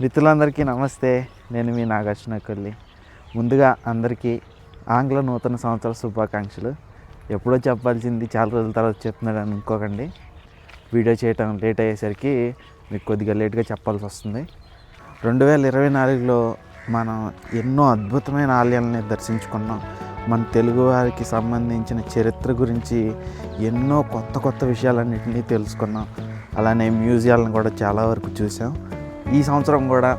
మిత్రులందరికీ నమస్తే. నేను మీ నాగార్జునకొల్లి ముందుగా అందరికీ ఆంగ్ల నూతన సంవత్సర శుభాకాంక్షలు. ఎప్పుడో చెప్పాల్సింది చాలా రోజుల తర్వాత చెప్తున్నాడు అనుకోకండి. వీడియో చేయటం లేట్ అయ్యేసరికి మీకు కొద్దిగా లేట్గా చెప్పాల్సి వస్తుంది. రెండు వేల ఇరవై నాలుగులో మనం ఎన్నో అద్భుతమైన ఆలయాలని దర్శించుకున్నాం. మన తెలుగు వారికి సంబంధించిన చరిత్ర గురించి ఎన్నో కొత్త కొత్త విషయాలన్నింటినీ తెలుసుకున్నాం. అలానే మ్యూజియాలను కూడా చాలా వరకు చూసాం. ఈ సంవత్సరం కూడా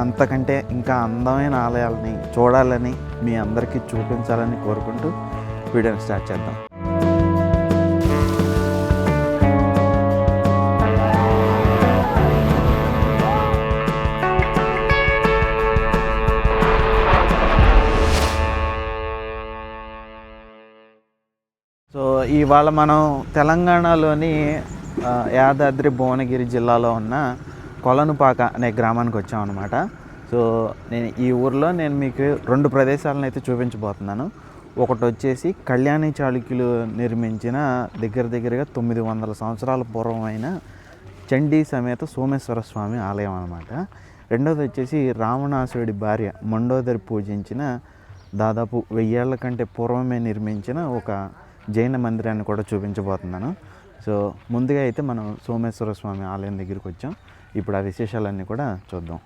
అంతకంటే ఇంకా అందమైన ఆలయాలని చూడాలని మీ అందరికీ చూపించాలని కోరుకుంటూ వీడియోని స్టార్ట్ చేద్దాం. సో ఇవాళ మనం తెలంగాణలోని యాదాద్రి భువనగిరి జిల్లాలో ఉన్న కొలనుపాక అనే గ్రామానికి వచ్చామన్నమాట. సో నేను ఈ ఊర్లో నేను మీకు రెండు ప్రదేశాలను అయితే చూపించబోతున్నాను. ఒకటి వచ్చేసి కళ్యాణి చాళుక్యులు నిర్మించిన దగ్గర దగ్గరగా తొమ్మిది వందల సంవత్సరాల పూర్వమైన చండీ సమేత సోమేశ్వర స్వామి ఆలయం అనమాట రెండోది వచ్చేసి రావణాసురుడి భార్య మండోదరి పూజించిన దాదాపు వెయ్యేళ్ళ కంటే పూర్వమే నిర్మించిన ఒక జైన మందిరాన్ని కూడా చూపించబోతున్నాను. సో ముందుగా అయితే మనం సోమేశ్వర స్వామి ఆలయం దగ్గరికి వచ్చాం. ఇప్పుడు ఆ విశేషాలన్నీ కూడా చూద్దాం.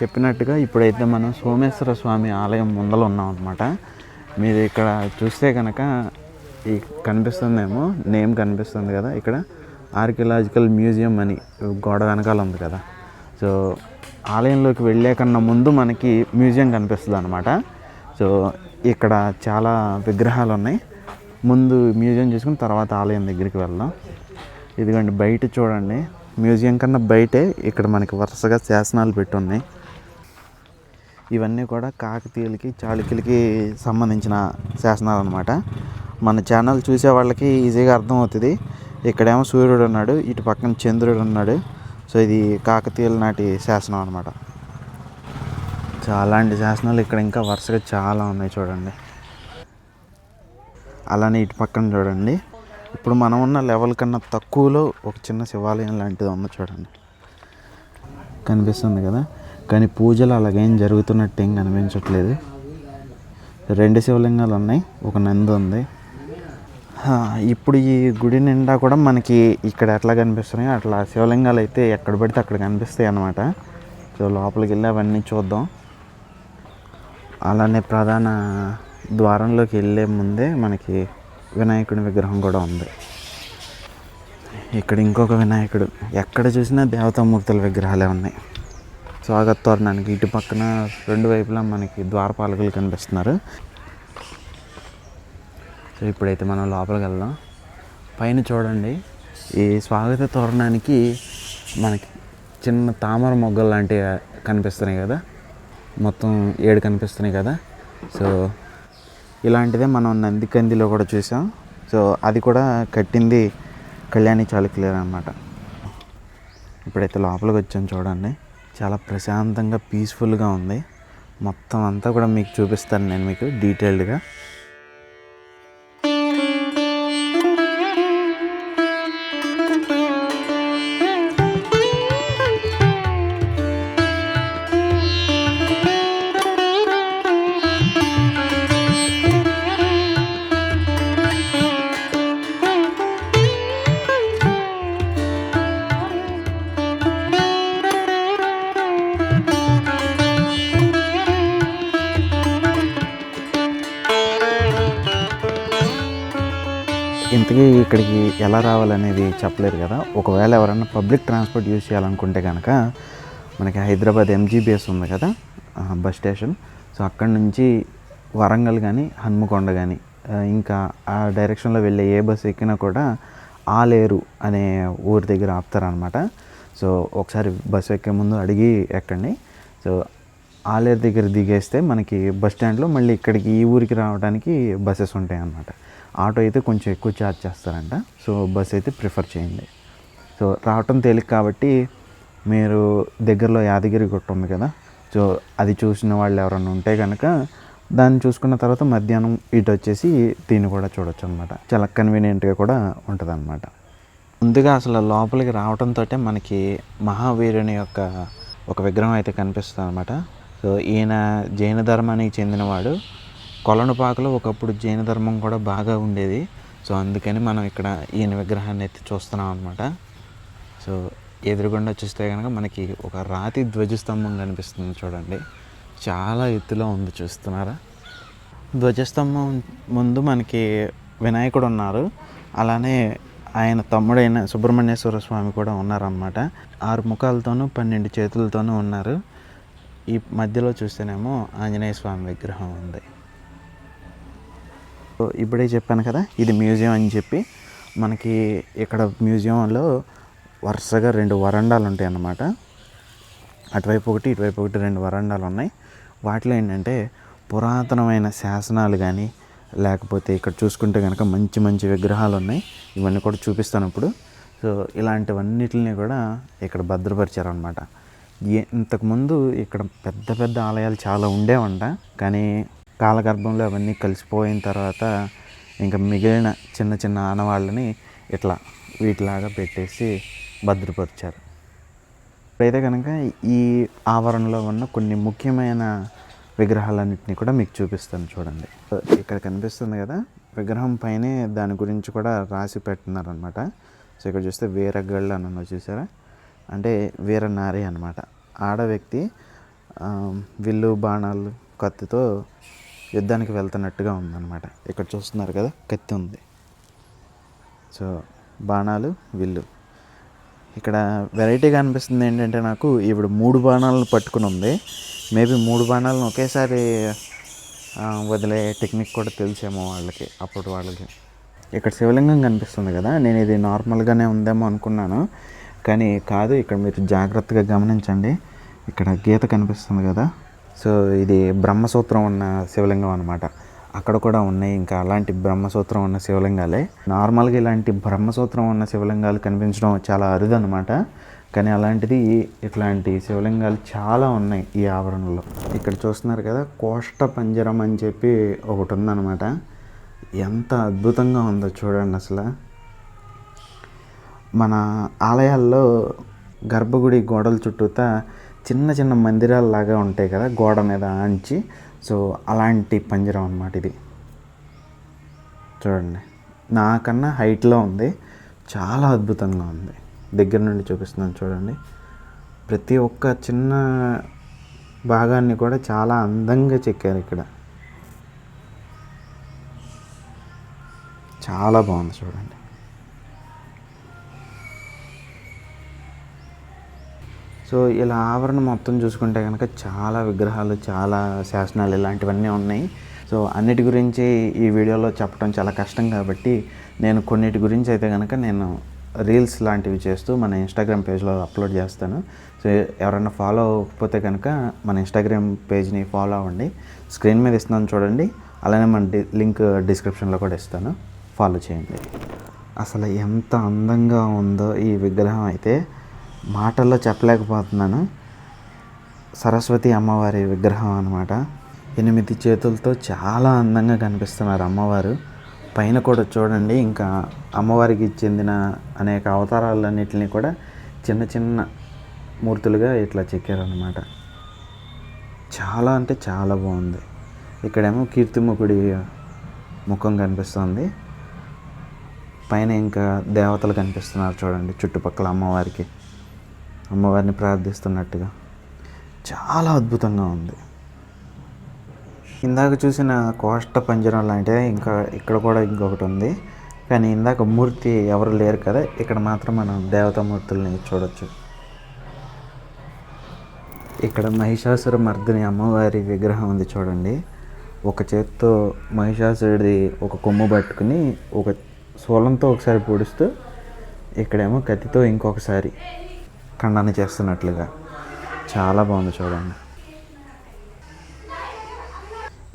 చెప్పినట్టుగా ఇప్పుడైతే మనం సోమేశ్వర స్వామి ఆలయం ముందర ఉన్నాం అనమాట మీరు ఇక్కడ చూస్తే కనుక ఈ కనిపిస్తుందేమో నేమ్ కనిపిస్తుంది కదా ఇక్కడ. ఆర్కియలాజికల్ మ్యూజియం అని గోడ వెనకాల ఉంది కదా. సో ఆలయంలోకి వెళ్ళే కన్నా ముందు మనకి మ్యూజియం కనిపిస్తుంది అనమాట సో ఇక్కడ చాలా విగ్రహాలు ఉన్నాయి. ముందు మ్యూజియం చూసుకుని తర్వాత ఆలయం దగ్గరికి వెళ్దాం. ఇదిగోండి బయట చూడండి. మ్యూజియం కన్నా బయటే ఇక్కడ మనకి వరుసగా శాసనాలు పెట్టి ఉన్నాయి. ఇవన్నీ కూడా కాకతీయులకి చాళుక్యులకి సంబంధించిన శాసనాలు అనమాట మన ఛానల్ చూసే వాళ్ళకి ఈజీగా అర్థమవుతుంది. ఇక్కడేమో సూర్యుడు ఉన్నాడు ఇటు పక్కన చంద్రుడు ఉన్నాడు. సో ఇది కాకతీయుల నాటి శాసనం అనమాట సో అలాంటి శాసనాలు ఇక్కడ ఇంకా వరుసగా చాలా ఉన్నాయి చూడండి. అలానే ఇటు పక్కన చూడండి. ఇప్పుడు మనం ఉన్న లెవెల్ కన్నా తక్కువలో ఒక చిన్న శివాలయం లాంటిది ఉంది చూడండి. కనిపిస్తుంది కదా? కానీ పూజలు అలాగేం జరుగుతున్నట్టు ఏం కనిపించట్లేదు. రెండు శివలింగాలు ఉన్నాయి ఒక నంది ఉంది. ఇప్పుడు ఈ గుడి నిండా కూడా మనకి ఇక్కడ ఎట్లా కనిపిస్తున్నాయో. అట్లా శివలింగాలు అయితే ఎక్కడ పడితే అక్కడ కనిపిస్తాయి అన్నమాట. సో లోపలికి వెళ్ళి అవన్నీ చూద్దాం. అలానే ప్రధాన ద్వారంలోకి వెళ్ళే ముందే మనకి వినాయకుడి విగ్రహం కూడా ఉంది. ఇక్కడ ఇంకొక వినాయకుడు. ఎక్కడ చూసినా దేవతామూర్తుల విగ్రహాలే ఉన్నాయి. స్వాగత తోరణానికి ఇటు పక్కన రెండు వైపులా మనకి ద్వారపాలకులు కనిపిస్తున్నారు. సో ఇప్పుడైతే మనం లోపలికి వెళ్దాం. పైన చూడండి ఈ స్వాగత తోరణానికి మనకి చిన్న తామర మొగ్గలు లాంటివి కనిపిస్తున్నాయి కదా. మొత్తం ఏడు కనిపిస్తున్నాయి కదా. సో ఇలాంటిదే మనం నందికందిలో కూడా చూసాం. సో అది కూడా కట్టింది కళ్యాణి చాళుక్యులే అనమాట ఇప్పుడైతే లోపలికి వచ్చాం చూడండి. చాలా ప్రశాంతంగా పీస్ఫుల్గా ఉంది. మొత్తం అంతా కూడా మీకు చూపిస్తాను నేను మీకు డీటెయిల్డ్గా ఇంతకీ ఇక్కడికి ఎలా రావాలనేది చెప్పలేరు కదా. ఒకవేళ ఎవరైనా పబ్లిక్ ట్రాన్స్పోర్ట్ యూజ్ చేయాలనుకుంటే కనుక మనకి హైదరాబాద్ ఎంజీబీఎస్ ఉంది కదా బస్ స్టేషన్. సో అక్కడి నుంచి వరంగల్ కానీ హన్మకొండ కానీ ఇంకా ఆ డైరెక్షన్లో వెళ్ళే ఏ బస్ ఎక్కినా కూడా ఆలేరు అనే ఊరి దగ్గర ఆపుతారనమాట సో ఒకసారి బస్సు ఎక్కే ముందు అడిగి ఎక్కండి. సో ఆలేరు దగ్గర దిగేస్తే మనకి బస్ స్టాండ్లో మళ్ళీ ఇక్కడికి ఈ ఊరికి రావడానికి బస్సెస్ ఉంటాయి అన్నమాట ఆటో అయితే కొంచెం ఎక్కువ ఛార్జ్ చేస్తారంట. సో బస్ అయితే ప్రిఫర్ చేయండి. సో రావటం తేలిక కాబట్టి మీరు దగ్గరలో యాదగిరి గుట్ట ఉంది కదా సో అది చూసిన వాళ్ళు ఎవరైనా ఉంటే కనుక దాన్ని చూసుకున్న తర్వాత మధ్యాహ్నం ఇటు వచ్చేసి దీన్ని కూడా చూడొచ్చు అనమాట చాలా కన్వీనియంట్గా కూడా ఉంటుంది అనమాట ముందుగా అసలు లోపలికి రావడంతో మనకి మహావీరుని యొక్క ఒక విగ్రహం అయితే కనిపిస్తుంది అనమాట సో ఈయన జైన ధర్మానికి చెందినవాడు. కొలనుపాకలో ఒకప్పుడు జైన ధర్మం కూడా బాగా ఉండేది. సో అందుకని మనం ఇక్కడ ఈయన విగ్రహాన్ని ఎత్తి చూస్తున్నాం అనమాట సో ఎదురుగుండా చూస్తే కనుక మనకి ఒక రాతి ధ్వజస్తంభం కనిపిస్తుంది చూడండి. చాలా ఎత్తులో ఉంది చూస్తున్నారా? ధ్వజస్తంభం ముందు మనకి వినాయకుడు ఉన్నారు. అలానే ఆయన తమ్ముడైన సుబ్రహ్మణ్యేశ్వర స్వామి కూడా ఉన్నారన్నమాట. ఆరు ముఖాలతోనూ పన్నెండు చేతులతోనూ ఉన్నారు. ఈ మధ్యలో చూస్తేనేమో ఆంజనేయ స్వామి విగ్రహం ఉంది. ఇప్పుడే చెప్పాను కదా ఇది మ్యూజియం అని చెప్పి మనకి ఇక్కడ మ్యూజియంలో వరుసగా రెండు వరండాలు ఉంటాయి అన్నమాట. అటువైపు ఒకటి ఇటువైపు ఒకటి రెండు వరండాలు ఉన్నాయి. వాటిలో ఏంటంటే పురాతనమైన శాసనాలు కానీ లేకపోతే ఇక్కడ చూసుకుంటే కనుక మంచి మంచి విగ్రహాలు ఉన్నాయి. ఇవన్నీ కూడా చూపిస్తాను ఇప్పుడు. సో ఇలాంటివన్నిటిని కూడా ఇక్కడ భద్రపరిచారనమాట ఇంతకుముందు ఇక్కడ పెద్ద పెద్ద ఆలయాలు చాలా ఉండేవంట. కానీ కాలగర్భంలో అవన్నీ కలిసిపోయిన తర్వాత ఇంకా మిగిలిన చిన్న చిన్న ఆనవాళ్ళని ఇట్లా వీటిలాగా పెట్టేసి భద్రపరిచారు. అయితే కనుక ఈ ఆవరణలో ఉన్న కొన్ని ముఖ్యమైన విగ్రహాలన్నింటినీ కూడా మీకు చూపిస్తాను చూడండి. ఇక్కడ కనిపిస్తుంది కదా విగ్రహం పైనే దాని గురించి కూడా రాసి పెట్టున్నారు అనమాట సో ఇక్కడ చూస్తే వీరగళ్ళు అని చూసారా? అంటే వీరనారి అనమాట ఆడ వ్యక్తి విల్లు బాణాలు కత్తితో యుద్ధానికి వెళ్తున్నట్టుగా ఉందన్నమాట. ఇక్కడ చూస్తున్నారు కదా కత్తి ఉంది. సో బాణాలు విల్లు. ఇక్కడ వెరైటీగా అనిపిస్తుంది ఏంటంటే నాకు ఇప్పుడు మూడు బాణాలను పట్టుకుని ఉంది. మేబీ మూడు బాణాలను ఒకేసారి వదిలే టెక్నిక్ కూడా తెలిసేమో వాళ్ళకి అప్పుడు వాళ్ళకి. ఇక్కడ శివలింగం కనిపిస్తుంది కదా నేను ఇది నార్మల్గానే ఉందేమో అనుకున్నాను. కానీ కాదు ఇక్కడ మీరు జాగ్రత్తగా గమనించండి. ఇక్కడ గీత కనిపిస్తుంది కదా సో ఇది బ్రహ్మసూత్రం ఉన్న శివలింగం అనమాట అక్కడ కూడా ఉన్నాయి ఇంకా అలాంటి బ్రహ్మసూత్రం ఉన్న శివలింగాలే. నార్మల్గా ఇలాంటి బ్రహ్మసూత్రం ఉన్న శివలింగాలు కనిపించడం చాలా అరుదనమాట కానీ అలాంటిది ఇట్లాంటి శివలింగాలు చాలా ఉన్నాయి ఈ ఆవరణలో. ఇక్కడ చూస్తున్నారు కదా కోష్ట పంజరం అని చెప్పి ఒకటి ఉందన్నమాట. ఎంత అద్భుతంగా ఉందో చూడండి అసలు. మన ఆలయాల్లో గర్భగుడి గోడల చుట్టూతా చిన్న చిన్న మందిరాల్లాగా ఉంటాయి కదా గోడ మీద ఆంచి. సో అలాంటి పంజరం అన్నమాట ఇది. చూడండి. నాకన్నా హైట్లో ఉంది. చాలా అద్భుతంగా ఉంది. దగ్గర నుండి చూపిస్తున్నాను చూడండి. ప్రతి ఒక్క చిన్న భాగాన్ని కూడా చాలా అందంగా చెక్కారు ఇక్కడ. చాలా బాగుంది చూడండి. సో ఇలా ఆవరణ మొత్తం చూసుకుంటే కనుక చాలా విగ్రహాలు చాలా శాసనాలు ఇలాంటివన్నీ ఉన్నాయి. సో అన్నిటి గురించి ఈ వీడియోలో చెప్పడం చాలా కష్టం కాబట్టి నేను కొన్నిటి గురించి అయితే కనుక నేను రీల్స్ లాంటివి చేస్తూ మన ఇన్స్టాగ్రామ్ పేజ్లో అప్లోడ్ చేస్తాను. సో ఎవరైనా ఫాలో అవ్వకపోతే కనుక మన ఇన్స్టాగ్రామ్ పేజ్ని ఫాలో అవ్వండి. స్క్రీన్ మీద ఇస్తున్నాను చూడండి. అలానే మన డి లింక్ డిస్క్రిప్షన్లో కూడా ఇస్తాను. ఫాలో చేయండి. అసలు ఎంత అందంగా ఉందో ఈ విగ్రహం అయితే. మాటల్లో చెప్పలేకపోతున్నాను. సరస్వతి అమ్మవారి విగ్రహం అనమాట ఎనిమిది చేతులతో చాలా అందంగా కనిపిస్తున్నారు అమ్మవారు. పైన కూడా చూడండి ఇంకా అమ్మవారికి చెందిన అనేక అవతారాలన్నిటిని కూడా చిన్న చిన్న మూర్తులుగా ఇట్లా చెక్కారనమాట చాలా అంటే చాలా బాగుంది. ఇక్కడేమో కీర్తిముఖుడి ముఖం కనిపిస్తుంది. పైన ఇంకా దేవతలు కనిపిస్తున్నారు చూడండి చుట్టుపక్కల అమ్మవారికి. అమ్మవారిని ప్రార్థిస్తున్నట్టుగా. చాలా అద్భుతంగా ఉంది. ఇందాక చూసిన కోష్ట పంజరం లాంటిదే ఇంకా ఇక్కడ కూడా ఇంకొకటి ఉంది. కానీ ఇందాక మూర్తి ఎవరు లేరు కదా ఇక్కడ మాత్రం మనం దేవతామూర్తుల్ని చూడొచ్చు. ఇక్కడ మహిషాసుర మర్దిని అమ్మవారి విగ్రహం ఉంది చూడండి. ఒక చేత్తో మహిషాసురుడి ఒక కొమ్ము పట్టుకుని ఒక సోలంతో ఒకసారి పొడుస్తూ ఇక్కడేమో కత్తితో ఇంకొకసారి ఖండన చేస్తున్నట్లుగా. చాలా బాగుంది చూడండి.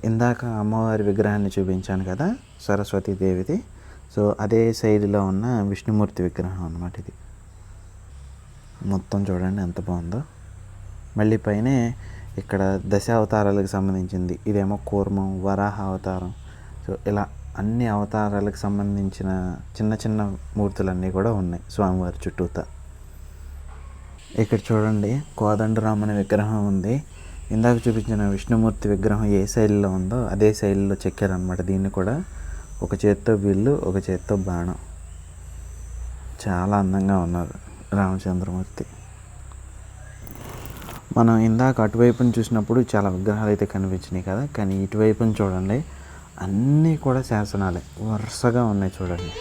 ఇందాక అమ్మవారి విగ్రహాన్ని చూపించాను కదా సరస్వతి దేవిది. సో అదే శైలిలో ఉన్న విష్ణుమూర్తి విగ్రహం అన్నమాట ఇది. మొత్తం చూడండి ఎంత బాగుందో. మళ్ళీ పైనే ఇక్కడ దశ అవతారాలకు సంబంధించింది. ఇదేమో కూర్మం వరాహ అవతారం. సో ఇలా అన్ని అవతారాలకు సంబంధించిన చిన్న చిన్న మూర్తులన్నీ కూడా ఉన్నాయి స్వామివారి చుట్టూతా. ఇక్కడ చూడండి కోదండరాముని విగ్రహం ఉంది. ఇందాక చూపించిన విష్ణుమూర్తి విగ్రహం ఏ శైలిలో ఉందో అదే శైలిలో చెక్కారనమాట దీన్ని కూడా. ఒక చేత్తో వీళ్ళు ఒక చేత్తో బాణం. చాలా అందంగా ఉన్నారు రామచంద్రమూర్తి. మనం ఇందాక అటువైపుని చూసినప్పుడు చాలా విగ్రహాలు అయితే కనిపించినాయి కదా కానీ ఇటువైపుని చూడండి అన్నీ కూడా శాసనాలే. వరుసగా ఉన్నాయి చూడండి.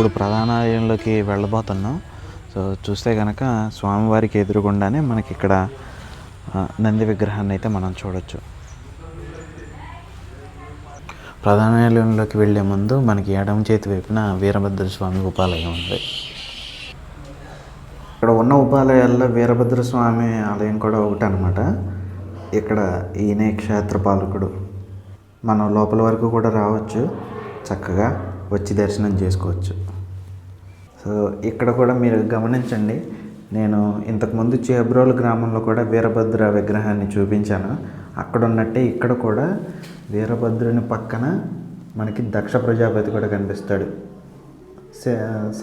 ఇప్పుడు ప్రధాన ఆలయంలోకి వెళ్ళబోతున్నాం. సో చూస్తే కనుక స్వామివారికి ఎదురుగుండానే మనకి ఇక్కడ నంది విగ్రహాన్ని అయితే మనం చూడొచ్చు. ప్రధాన ఆలయంలోకి వెళ్ళే ముందు మనకి ఎడమ చేతి వైపున వీరభద్ర స్వామి ఉపాలయం ఉంది. ఇక్కడ ఉన్న ఉపాలయాల్లో వీరభద్ర స్వామి ఆలయం కూడా ఒకటి అనమాట ఇక్కడ ఈయనే క్షేత్రపాలకుడు. మనం లోపల వరకు కూడా రావచ్చు. చక్కగా వచ్చి దర్శనం చేసుకోవచ్చు. సో ఇక్కడ కూడా మీరు గమనించండి. నేను ఇంతకుముందు చేబ్రోలు గ్రామంలో కూడా వీరభద్ర విగ్రహాన్ని చూపించాను. అక్కడ ఉన్నట్టే ఇక్కడ కూడా వీరభద్రుని పక్కన మనకి దక్ష ప్రజాపతి కూడా కనిపిస్తాడు.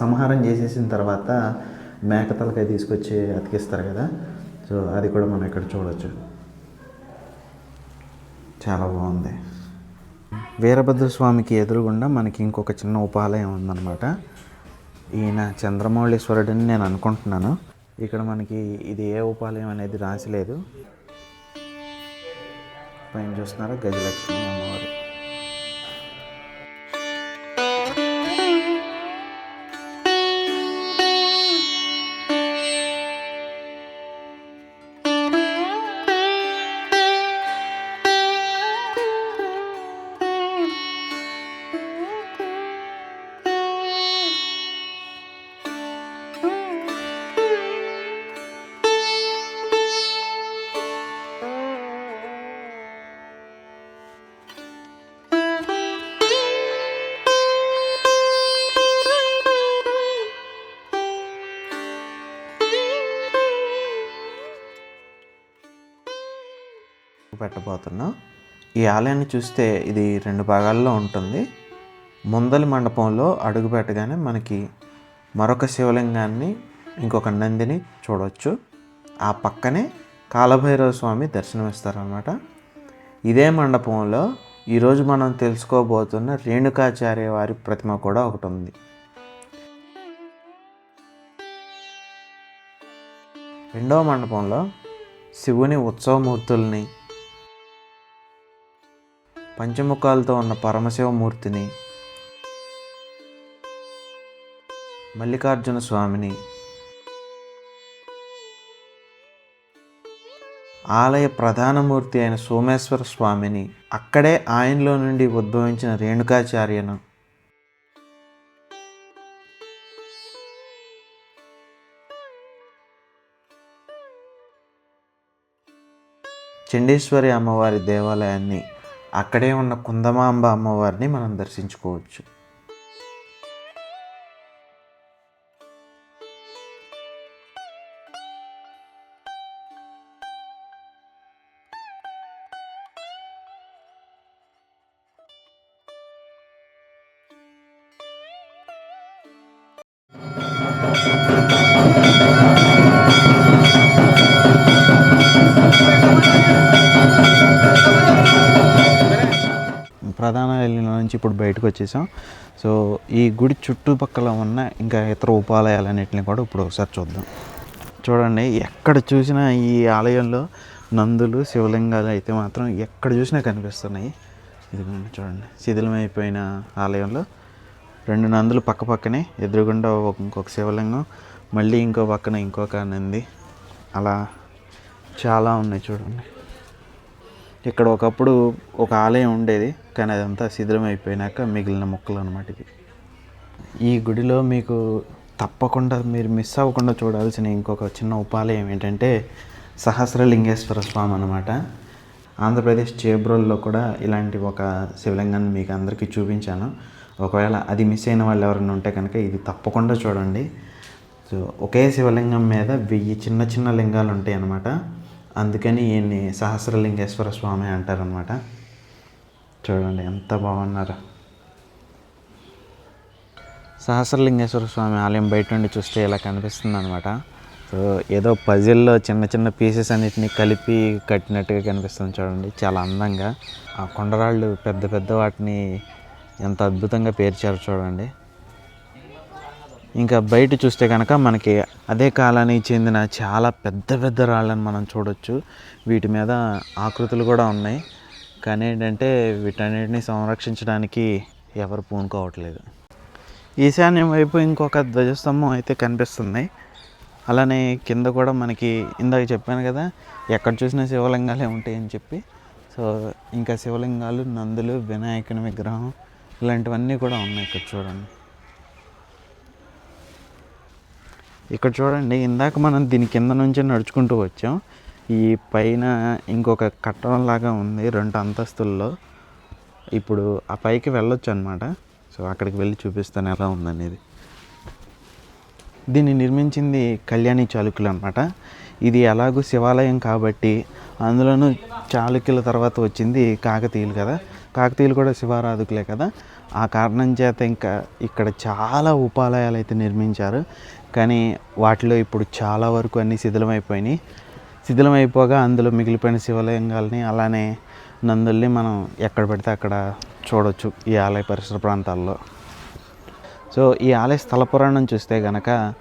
సంహారం చేసేసిన తర్వాత మేకతలకాయ తీసుకొచ్చి అతికిస్తారు కదా. సో అది కూడా మనం ఇక్కడ చూడవచ్చు చాలా బాగుంది. వీరభద్ర స్వామికి ఎదురుగుండా మనకి ఇంకొక చిన్న ఉపాలయం ఉందన్నమాట. ఈయన చంద్రమౌళీశ్వరుడని నేను అనుకుంటున్నాను. ఇక్కడ మనకి ఇది ఏ ఉపాలయం అనేది రాసిలేదు పైన చూస్తున్నారా? గజలక్ష్మి అమ్మవారు. పెట్టబోతున్నాం ఈ ఆలయాన్ని చూస్తే ఇది రెండు భాగాల్లో ఉంటుంది. ముందలి మండపంలో అడుగు పెట్టగానే మనకి మరొక శివలింగాన్ని ఇంకొక నందిని చూడవచ్చు ఆ పక్కనే కాలభైరవ స్వామి దర్శనమిస్తారనమాట ఇదే మండపంలో ఈరోజు మనం తెలుసుకోబోతున్న రేణుకాచార్య వారి ప్రతిమ కూడా ఒకటి ఉంది రెండవ మండపంలో శివుని ఉత్సవమూర్తుల్ని పంచముఖాలతో ఉన్న పరమశివమూర్తిని మల్లికార్జున స్వామిని ఆలయ ప్రధానమూర్తి అయిన సోమేశ్వర స్వామిని అక్కడే ఆయనలో నుండి ఉద్భవించిన రేణుకాచార్యను చండీశ్వరి అమ్మవారి దేవాలయాన్ని అక్కడే ఉన్న కుందమాంబ అమ్మవారిని మనం దర్శించుకోవచ్చు. బయటకు వచ్చేసాం. సో ఈ గుడి చుట్టుపక్కల ఉన్న ఇంకా ఇతర ఉపాలయాలన్నింటిని కూడా ఇప్పుడు ఒకసారి చూద్దాం. చూడండి ఎక్కడ చూసినా ఈ ఆలయంలో నందులు శివలింగాలు అయితే మాత్రం ఎక్కడ చూసినా కనిపిస్తున్నాయి. ఇదిగోండి చూడండి శిథిలమైపోయిన ఆలయంలో రెండు నందులు పక్క పక్కనే ఎదురుగుండా ఒక- ఇంకొక శివలింగం మళ్ళీ ఇంకో పక్కన ఇంకొక నంది. అలా చాలా ఉన్నాయి చూడండి. ఇక్కడ ఒకప్పుడు ఒక ఆలయం ఉండేది కానీ అదంతా శిథిలం అయిపోయినాక మిగిలిన మొక్కలు అనమాట ఇవి. ఈ గుడిలో మీకు తప్పకుండా మీరు మిస్ అవ్వకుండా చూడాల్సిన ఇంకొక చిన్న ఉపాలయం ఏంటంటే సహస్రలింగేశ్వర స్వామి అనమాట ఆంధ్రప్రదేశ్ చేబ్రోల్లో కూడా ఇలాంటి ఒక శివలింగాన్ని మీకు అందరికీ చూపించాను. ఒకవేళ అది మిస్ అయిన వాళ్ళు ఎవరైనా ఉంటే కనుక ఇది తప్పకుండా చూడండి. సో ఒకే శివలింగం మీద వెయ్యి చిన్న చిన్న లింగాలు ఉంటాయి అన్నమాట అందుకని ఈయన్ని సహస్రలింగేశ్వర స్వామి అంటారనమాట చూడండి ఎంత బాగున్నారు. సహస్రలింగేశ్వర స్వామి ఆలయం బయట నుండి చూస్తే ఇలా కనిపిస్తుంది అనమాట సో ఏదో పజిల్లో చిన్న చిన్న పీసెస్ అన్నిటిని కలిపి కట్టినట్టుగా కనిపిస్తుంది చూడండి. చాలా అందంగా. ఆ కొండరాళ్ళు పెద్ద పెద్ద వాటిని ఎంత అద్భుతంగా పేర్చారు చూడండి. ఇంకా బయట చూస్తే కనుక మనకి అదే కాలానికి చెందిన చాలా పెద్ద పెద్ద రాళ్ళని మనం చూడొచ్చు. వీటి మీద ఆకృతులు కూడా ఉన్నాయి. కానీ ఏంటంటే వీటన్నిటిని సంరక్షించడానికి ఎవరు పూనుకోవట్లేదు. ఈశాన్యం వైపు ఇంకొక ధ్వజస్తంభం అయితే కనిపిస్తుంది. అలానే కింద కూడా మనకి ఇందాక చెప్పాను కదా ఎక్కడ చూసినా శివలింగాలే ఉంటాయని చెప్పి. సో ఇంకా శివలింగాలు నందులు వినాయకుని విగ్రహం ఇలాంటివన్నీ కూడా ఉన్నాయి ఇక్కడ చూడండి. ఇక్కడ చూడండి ఇందాక మనం దీని కింద నుంచి నడుచుకుంటూ వచ్చాం. ఈ పైన ఇంకొక కట్టడం లాగా ఉంది రెండు అంతస్తుల్లో. ఇప్పుడు ఆ పైకి వెళ్ళొచ్చు అనమాట సో అక్కడికి వెళ్ళి చూపిస్తాను ఎలా ఉందనేది. దీన్ని నిర్మించింది కళ్యాణి చాళుక్యులు అనమాట ఇది ఎలాగూ శివాలయం కాబట్టి అందులోనూ చాళుక్యుల తర్వాత వచ్చింది కాకతీయులు కదా. కాకతీయులు కూడా శివారాధకులే కదా. ఆ కారణం చేత ఇంకా ఇక్కడ చాలా ఉపాలయాలు అయితే నిర్మించారు. కానీ వాటిలో ఇప్పుడు చాలా వరకు అన్నీ శిథిలమైపోయినాయి. శిథిలమైపోగా అందులో మిగిలిపోయిన శివలింగాల్ని అలానే నందుల్ని మనం ఎక్కడ పడితే అక్కడ చూడొచ్చు ఈ ఆలయ పరిసర ప్రాంతాల్లో. సో ఈ ఆలయ స్థల పురాణం చూస్తే గనక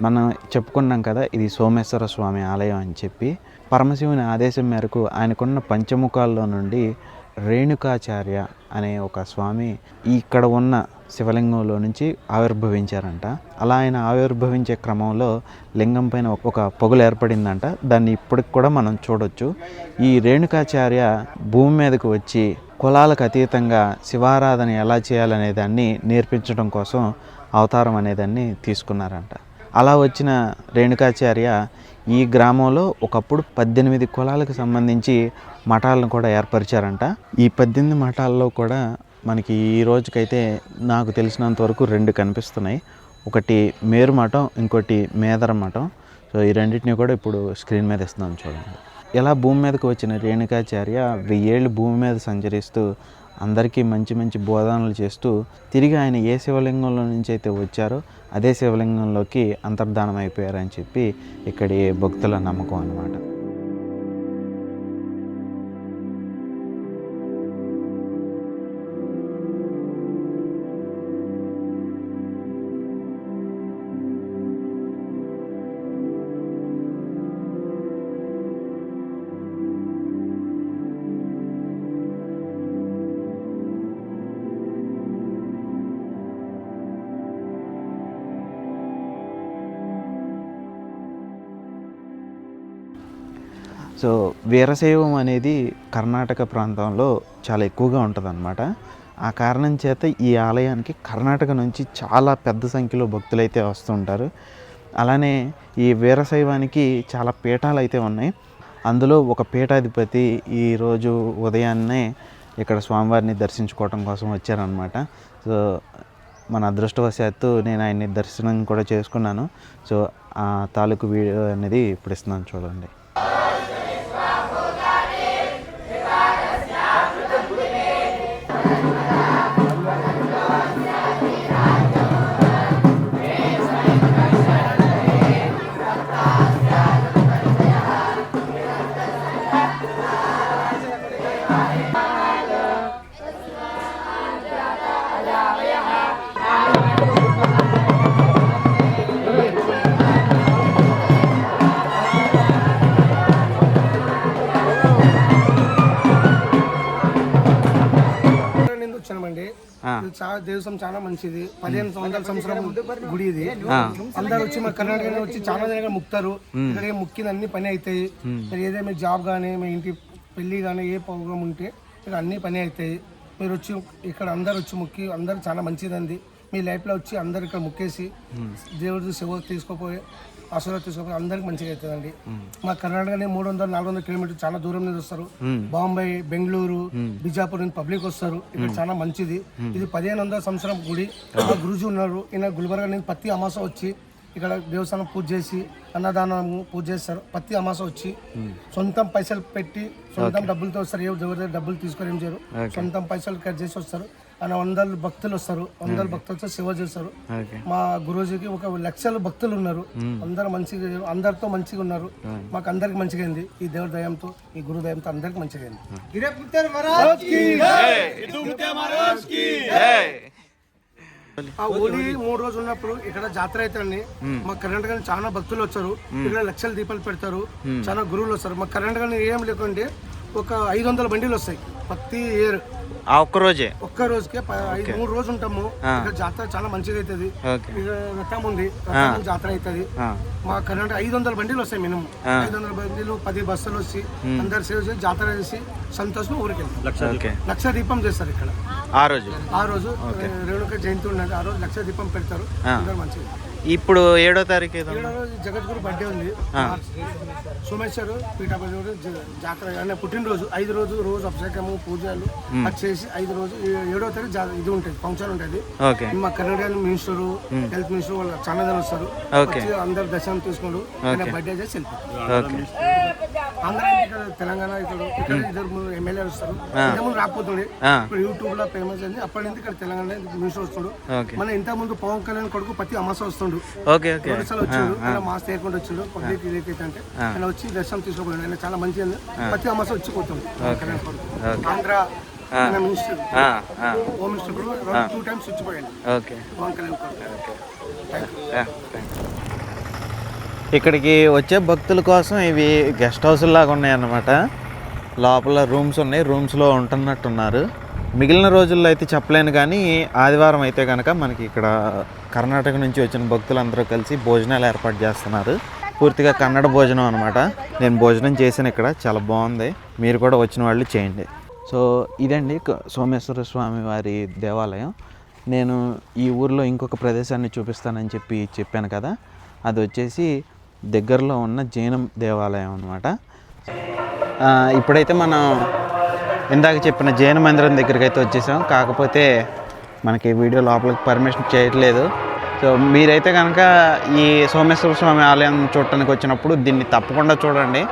మనం చెప్పుకున్నాం కదా ఇది సోమేశ్వర స్వామి ఆలయం అని చెప్పి. పరమశివుని ఆదేశం మేరకు ఆయనకున్న పంచముఖాల్లో నుండి రేణుకాచార్య అనే ఒక స్వామి ఇక్కడ ఉన్న శివలింగంలో నుంచి ఆవిర్భవించారంట. అలా ఆయన ఆవిర్భవించే క్రమంలో లింగం పైన ఒక పొగలు ఏర్పడిందంట. దాన్ని ఇప్పటికి కూడా మనం చూడొచ్చు. ఈ రేణుకాచార్య భూమి మీదకు వచ్చి కులాలకు అతీతంగా శివారాధన ఎలా చేయాలనే దాన్ని నేర్పించడం కోసం అవతారం అనేదాన్ని తీసుకున్నారంట. అలా వచ్చిన రేణుకాచార్య ఈ గ్రామంలో ఒకప్పుడు పద్దెనిమిది కులాలకు సంబంధించి మఠాలను కూడా ఏర్పరిచారంట. ఈ పద్దెనిమిది మఠాల్లో కూడా మనకి ఈ రోజుకైతే నాకు తెలిసినంత వరకు రెండు కనిపిస్తున్నాయి. ఒకటి మేరు మఠం ఇంకోటి మేదర మఠం. సో ఈ రెండింటిని కూడా ఇప్పుడు స్క్రీన్ మీద ఇస్తున్నాను చూడండి. ఇలా భూమి మీదకి వచ్చిన రేణుకాచార్య వెయ్యేళ్ళు భూమి మీద సంచరిస్తూ అందరికీ మంచి మంచి బోధనలు చేస్తూ తిరిగి ఆయన ఏ శివలింగంలో నుంచి అయితే వచ్చారో అదే శివలింగంలోకి అంతర్ధానం అయిపోయారని చెప్పి ఇక్కడి భక్తుల నమ్మకం అన్నమాట. వీరశైవం అనేది కర్ణాటక ప్రాంతంలో చాలా ఎక్కువగా ఉంటుందన్నమాట. ఆ కారణం చేత ఈ ఆలయానికి కర్ణాటక నుంచి చాలా పెద్ద సంఖ్యలో భక్తులైతే వస్తుంటారు అలానే ఈ వీరశైవానికి చాలా పీఠాలు అయితే ఉన్నాయి. అందులో ఒక పీఠాధిపతి ఈరోజు ఉదయాన్నే ఇక్కడ స్వామివారిని దర్శించుకోవటం కోసం వచ్చారనమాట సో మన అదృష్టవశాత్తు నేను ఆయన్ని దర్శనం కూడా చేసుకున్నాను. సో ఆ తాలూకు వీడియో అనేది ఇప్పుడు ఇస్తున్నాను చూడండి. చాలా దేవస్థానం చాలా మంచిది. పదిహేను వందల సంవత్సరం గుడి ఇది అందరు వచ్చి మా కర్ణాటక వచ్చి చాలా దగ్గర ముక్తారు. ఇక్కడ ఏం ముక్కిన అన్ని పని అవుతాయి మీరు ఏదైనా మీ జాబ్ కానీ మీ ఇంటి పెళ్ళి కానీ ఏ ప్రోగ్రామ్ ఉంటే ఇక్కడ అన్ని పని అవుతాయి మీరు వచ్చి ఇక్కడ అందరు వచ్చి ముక్కి అందరు చాలా మంచిదండి. మీ లైఫ్లో వచ్చి అందరు ఇక్కడ ముక్కేసి దేవుడి సేవ తీసుకోపోయి ఆశీర్వాదం తీసుకోపోయి అందరికి మంచిగా అవుతుందండి. మా కర్ణాటకనే మూడు వందల నాలుగు వందల కిలోమీటర్ చాలా దూరం నుంచి వస్తారు. బాంబే బెంగళూరు బిజాపూర్ నుంచి పబ్లిక్ వస్తారు. ఇక్కడ చాలా మంచిది. ఇది పదిహేను వందల సంవత్సరం గుడి. గురుజీ ఉన్నారు. ఈయన గుల్బర్గా నుంచి ప్రతి అమాస వచ్చి ఇక్కడ దేవస్థానం పూజ చేసి అన్నదానము పూజ చేస్తారు. ప్రతి అమాస వచ్చి సొంతం పైసలు పెట్టి సొంతం డబ్బులతో వస్తారు. ఎవరి దగ్గర డబ్బులు తీసుకొని ఏం చేయరు. సొంతం పైసలు కట్ చేసి వస్తారు. ఆయన వందల భక్తులు వస్తారు. వందల భక్తులతో సేవ చేస్తారు. మా గురూజీకి ఒక లక్షల భక్తులు ఉన్నారు. అందరు మంచిగా అందరితో మంచిగా ఉన్నారు. మాకు అందరికి మంచిగా అయింది. ఈ దేవుడి దయంతో ఈ గురు దయంతో అందరికి మంచిగా అయింది. ఆ హోలీ మూడు రోజులు ఉన్నప్పుడు ఇక్కడ జాతర అవుతుంది మా కర్ణాటక చాలా భక్తులు వచ్చారు. ఇక్కడ లక్షల దీపాలు పెడతారు. చాలా గురువులు వస్తారు. మా కర్ణాటక ఏం లేకుంటే ఒక ఐదు వందల బండిలు వస్తాయి. ప్రతి ఇయర్ ఆ ఒక్క రోజే ఒక్క రోజుకే ప- ఐదు మూడు రోజులు ఉంటాము. ఇక్కడ జాతర చాలా మంచిగా అవుతుంది రథం ఉంది. రథం జాతర అవుతుంది మా కర్ణాటక ఐదు వందల బండిలు వస్తాయి మినిమం. ఐదు వందల బండిలు పది బస్సులు వచ్చి అందరు సేవ చేసి జాతర చేసి సంతోషం ఊరికి వెళ్తాం లక్ష దీపం చేస్తారు ఇక్కడ. ఆ రోజు? ఆ రోజు రేణుక జయంతి ఉన్నది. ఆ రోజు లక్ష దీపం పెడతారు. అందరు మంచిగా. ఇప్పుడు ఏడో తారీఖు ఏదో ఏడో రోజు జగద్గురు బర్త్డే ఉంది. సోమేశ్వరు పీఠాపతి జాతర అనే పుట్టినరోజు ఐదు రోజు రోజు అభిషేకము పూజలు అది చేసి ఐదు రోజు ఏడో తారీఖు జా- ఇది ఉంటుంది ఫంక్షన్ ఉంటుంది. మా కన్నడ మినిస్టర్ హెల్త్ మినిస్టర్ వాళ్ళు చాలా వస్తారు. అందరు దర్శనం తీసుకుంటూ బర్త్డే చేసి ఓకే. ఆంధ్ర ఇక్కడ తెలంగాణ ఇక్కడ ఇక్కడ ఇద్దరు ఎమ్మెల్యేలు వస్తారు. ఇంతకుముందు రాకపోతుండే. ఇప్పుడు యూట్యూబ్లో ఫేమస్ అయింది. అప్పటి నుంచి ఇక్కడ తెలంగాణ మినిస్టర్ వస్తాడు. మన ఇంత ముందు పవన్ కళ్యాణ్ కొడుకు ప్రతి అమాస వస్తుండు. వచ్చాడు. మాస్ తేకుండా వచ్చాడు. పబ్లిక్ రిలేటెడ్ అంటే వచ్చి దర్శనం తీసుకోపోయాడు. ఆయన చాలా మంచి ప్రతి అమాస వచ్చి పోతాడు ఆంధ్ర మినిస్టర్ హోమ్ మినిస్టర్ కూడా two times okay. Pawan Kalyan. ఇక్కడికి వచ్చే భక్తుల కోసం ఇవి గెస్ట్ హౌస్ లాగా ఉన్నాయన్నమాట. లోపల రూమ్స్ ఉన్నాయి. రూమ్స్లో ఉంటున్నట్టున్నారు. మిగిలిన రోజుల్లో అయితే చెప్పలేను కానీ ఆదివారం అయితే కనుక మనకి ఇక్కడ కర్ణాటక నుంచి వచ్చిన భక్తులందరూ కలిసి భోజనాలు ఏర్పాటు చేస్తున్నారు. పూర్తిగా కన్నడ భోజనం అనమాట నేను భోజనం చేశాను ఇక్కడ. చాలా బాగుంది. మీరు కూడా వచ్చిన వాళ్ళు చేయండి. సో ఇదండి సోమేశ్వర స్వామి వారి దేవాలయం. నేను ఈ ఊర్లో ఇంకొక ప్రదేశాన్ని చూపిస్తానని చెప్పి చెప్పాను కదా. అది వచ్చేసి దగ్గరలో ఉన్న జైన దేవాలయం అనమాట ఇప్పుడైతే మనం ఇందాక చెప్పిన జైన మందిరం దగ్గరికి అయితే వచ్చేసాం. కాకపోతే మనకి వీడియో లోపలికి పర్మిషన్ చేయట్లేదు. సో మీరైతే కనుక ఈ సోమేశ్వర స్వామి ఆలయం చూడటానికి వచ్చినప్పుడు దీన్ని తప్పకుండా చూడండి.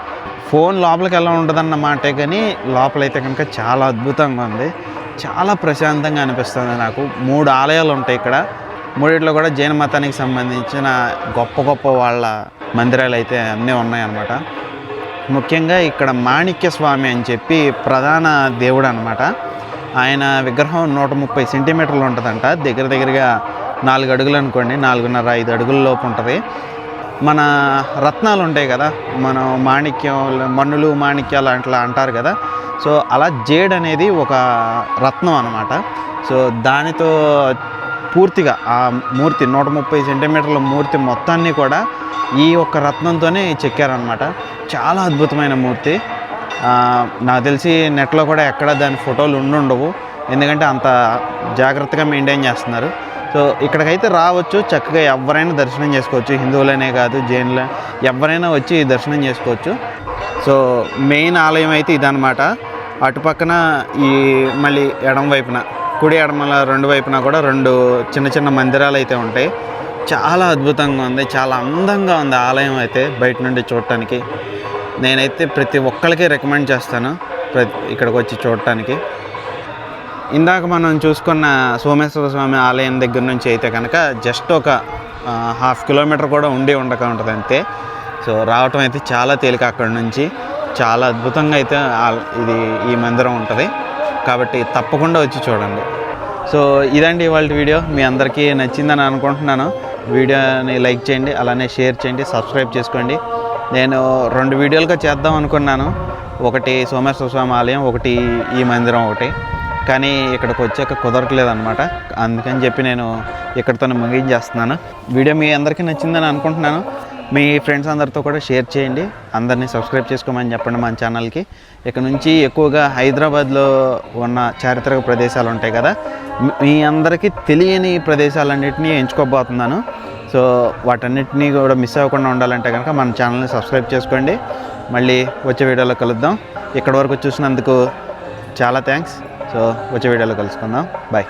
ఫోన్ లోపలికి ఎలా ఉంటుందన్న మాటే కానీ లోపలైతే కనుక చాలా అద్భుతంగా ఉంది. చాలా ప్రశాంతంగా అనిపిస్తుంది నాకు. మూడు ఆలయాలు ఉంటాయి ఇక్కడ. మూడిట్లో కూడా జైన మతానికి సంబంధించిన గొప్ప గొప్ప వాళ్ళ మందిరాలు అయితే అన్నీ ఉన్నాయన్నమాట. ముఖ్యంగా ఇక్కడ మాణిక్య స్వామి అని చెప్పి ప్రధాన దేవుడు అనమాట ఆయన విగ్రహం నూట ముప్పై సెంటీమీటర్లు ఉంటుందంట. దగ్గర దగ్గరగా నాలుగు అడుగులు అనుకోండి నాలుగున్నర ఐదు అడుగుల లోపు ఉంటుంది. మన రత్నాలు ఉంటాయి కదా మనం మాణిక్యం మన్నులు మాణిక్యాలు అట్లా అంటారు కదా. సో అలా జేడ్ అనేది ఒక రత్నం అనమాట సో దానితో పూర్తిగా ఆ మూర్తి నూట ముప్పై సెంటీమీటర్ల మూర్తి మొత్తాన్ని కూడా ఈ ఒక్క రత్నంతోనే చెక్కారనమాట చాలా అద్భుతమైన మూర్తి. నాకు తెలిసి నెట్లో కూడా ఎక్కడ దాని ఫోటోలు ఉండుండవు. ఎందుకంటే అంత జాగ్రత్తగా మెయింటైన్ చేస్తున్నారు. సో ఇక్కడికైతే రావచ్చు. చక్కగా ఎవరైనా దర్శనం చేసుకోవచ్చు. హిందువులనే కాదు జైన్ల ఎవరైనా వచ్చి దర్శనం చేసుకోవచ్చు. సో మెయిన్ ఆలయం అయితే ఇదనమాట అటుపక్కన ఈ మళ్ళీ ఎడం వైపున కుడి ఎడమల రెండు వైపున కూడా రెండు చిన్న చిన్న మందిరాలు అయితే ఉంటాయి. చాలా అద్భుతంగా ఉంది. చాలా అందంగా ఉంది ఆలయం అయితే బయట నుండి చూడటానికి. నేనైతే ప్రతి ఒక్కరికి రికమెండ్ చేస్తాను. ప్రతి ఇక్కడికి వచ్చి చూడటానికి. ఇందాక మనం చూసుకున్న సోమేశ్వర స్వామి ఆలయం దగ్గర నుంచి అయితే కనుక జస్ట్ ఒక హాఫ్ కిలోమీటర్ కూడా ఉండి ఉండక ఉంటుంది అంతే. సో రావటం అయితే చాలా తేలిక అక్కడ నుంచి. చాలా అద్భుతంగా అయితే ఇది ఈ మందిరం ఉంటుంది. కాబట్టి తప్పకుండా వచ్చి చూడండి. సో ఇదండి ఇవాళ వీడియో. మీ అందరికీ నచ్చిందని అనుకుంటున్నాను. వీడియోని లైక్ చేయండి అలానే షేర్ చేయండి సబ్స్క్రైబ్ చేసుకోండి. నేను రెండు వీడియోలుగా చేద్దాం అనుకున్నాను. ఒకటి సోమేశ్వర స్వామి ఆలయం ఒకటి ఈ మందిరం ఒకటి. కానీ ఇక్కడికి వచ్చాక కుదరట్లేదనమాట అందుకని చెప్పి నేను ఇక్కడితో ముగించేస్తున్నాను వీడియో మీ అందరికీ నచ్చిందని అనుకుంటున్నాను. మీ ఫ్రెండ్స్ అందరితో కూడా షేర్ చేయండి. అందరినీ సబ్స్క్రైబ్ చేసుకోమని చెప్పండి మన ఛానల్కి. ఇక్కడ నుంచి ఎక్కువగా హైదరాబాద్లో ఉన్న చారిత్రక ప్రదేశాలు ఉంటాయి కదా మీ- మీ అందరికీ తెలియని ప్రదేశాలన్నింటినీ ఎంచుకోబోతున్నాను. సో వాటన్నిటినీ కూడా మిస్ అవ్వకుండా ఉండాలంటే కనుక మన ఛానల్ని సబ్స్క్రైబ్ చేసుకోండి. మళ్ళీ వచ్చే వీడియోలో కలుద్దాం. ఇక్కడ వరకు చూసినందుకు చాలా థ్యాంక్స్. సో వచ్చే వీడియోలో కలుసుకుందాం. బాయ్